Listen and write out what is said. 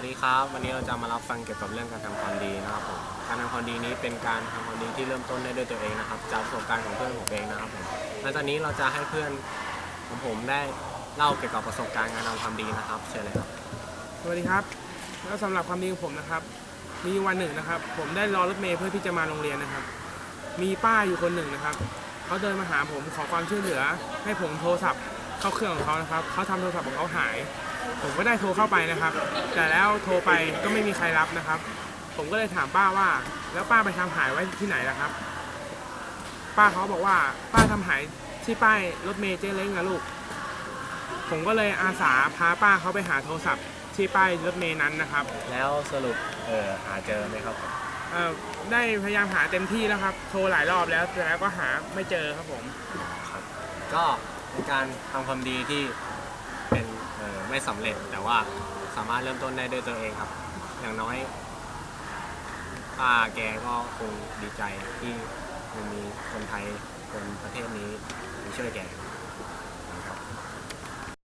วัสดีครับ วันนี้เราจะมารับฟังเกี่ยวกับเรื่องการทำความดีนะครับผมการทำความดีนี้เป็นการทำความดีที่เริ่มต้นได้ด้วยตัวเองนะครับจากประสบการณ์ของเพื่อนผมเองนะครับผมและตอนนี้เราจะให้เพื่อนของผมได้เล่าเกี่ยวกับประสบการณ์การทำความดีนะครับเชิญเลยครับสวัสดีครับ แล้วสำหรับความดีของผมนะครับ มีวันหนึ่งนะครับ ผมได้รอรถเมล์เพื่อที่จะมาโรงเรียนนะครับ มีป้าอยู่คนหนึ่งนะครับเขาเดินมาหาผมขอความช่วยเหลือ ให้ผมโทรศัพท์ เข้าเครื่องของเขานะครับเขาทำโทรศัพท์ของเขาหาย ผมก็ได้โทรเข้าไปนะครับ แต่แล้วโทรไปก็ไม่มีใครรับนะครับ ผมก็เลยถามป้าว่า แล้วป้าไปทำหายไว้ที่ไหนล่ะครับ ป้าเขาบอกว่าป้าทำหายที่ป้ายรถเมล์เจ๊เล้งนะลูก ผมก็เลยอาสาพาป้าเขาไปหาโทรศัพท์ที่ป้ายรถเมล์นั้นนะครับ แล้วสรุปเออหาเจอไหมครับผมเอ่อได้พยายามหาเต็มที่แล้วครับ โทรหลายรอบแล้วแต่แล้วก็หาไม่เจอครับผม ครับ ก็เป็น การทำความดีที่เป็นเออไม่สำเร็จ แต่ว่าสามารถเริ่มต้นได้ด้วยตัวเองครับ อย่างน้อยป้าแกก็คงดีใจที่มันมีคนไทยคนประเทศนี้มาช่วยแกครับ